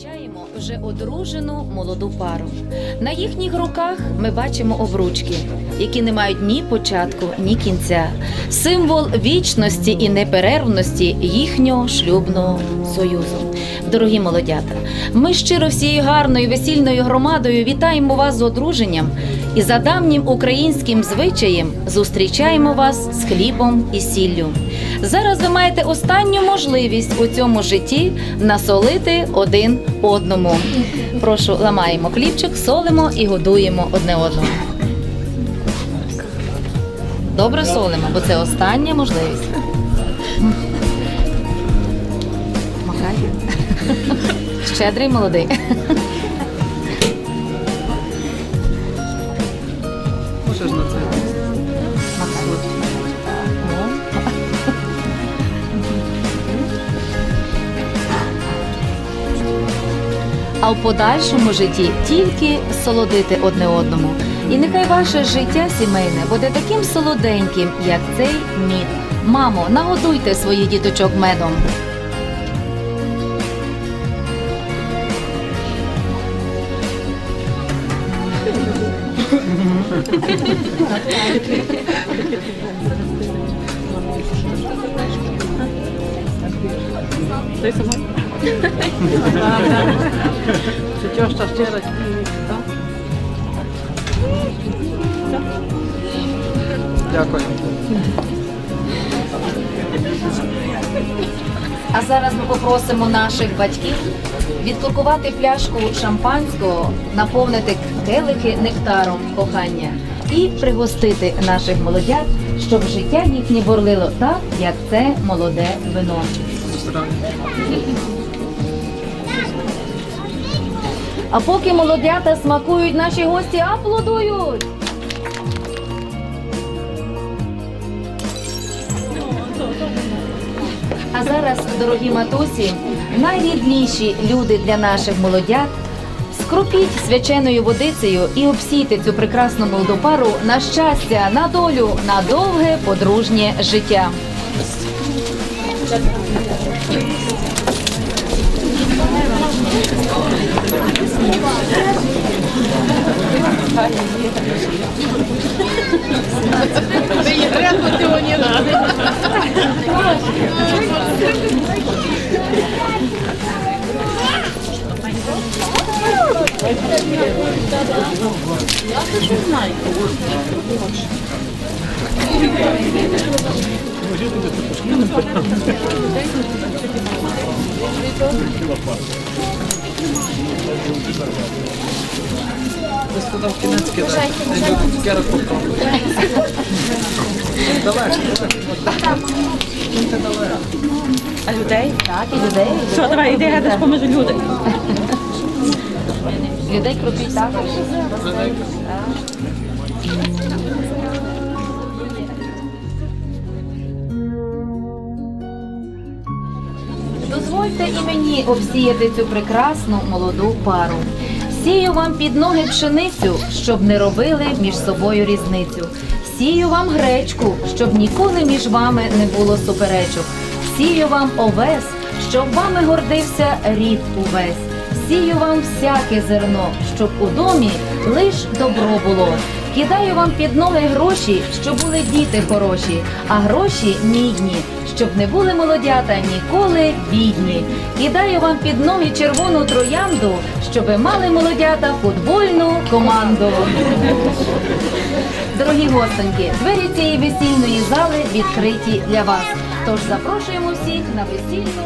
Зустрічаємо вже одружену молоду пару. На їхніх руках ми бачимо обручки, які не мають ні початку, ні кінця. Символ вічності і неперервності їхнього шлюбного союзу. Дорогі молодята, ми щиро всією гарною весільною громадою вітаємо вас з одруженням і за давнім українським звичаєм зустрічаємо вас з хлібом і сіллю. Зараз ви маєте останню можливість у цьому житті насолити один одному. Прошу, ламаємо хлібчик, солимо і годуємо одне одного. Добре солимо, бо це остання можливість. Махай. Щедрий молодий. Можеш на це. А в подальшому житті тільки солодити одне одному. І нехай ваше життя сімейне буде таким солоденьким, як цей мід. Мамо, нагодуйте своїх діточок медом. Ти сама? Це тьоща щира? Дякую. А зараз ми попросимо наших батьків відкоркувати пляшку шампанського, наповнити келихи нектаром кохання і пригостити наших молодят, щоб життя їхнє бурлило так, як це молоде вино. А поки молодята смакують, наші гості аплодують. А зараз, дорогі матусі, найрідніші люди для наших молодят. Скропіть свяченою водицею і обсійте цю прекрасну молоду пару на щастя, на долю, на довге подружнє життя. Десь туди в кінець кидай. Я йду цукерок попробую. Давай, давай. А людей? Так, і людей. Що, давай, іди гадаш поміж люди. Людей кропіть також. Дозвольте і мені обсіяти цю прекрасну молоду пару. Сію вам під ноги пшеницю, щоб не робили між собою різницю. Сію вам гречку, щоб ніколи між вами не було суперечок. Сію вам овес, щоб вами гордився рід увесь. Сію вам всяке зерно, щоб у домі лиш добро було. Кидаю вам під ноги гроші, щоб були діти хороші, а гроші мідні, щоб не були молодята ніколи бідні. Кидаю вам під ноги червону троянду, щоби мали молодята футбольну команду. Дорогі гостоньки, двері цієї весільної зали відкриті для вас. Тож запрошуємо всіх на весільну.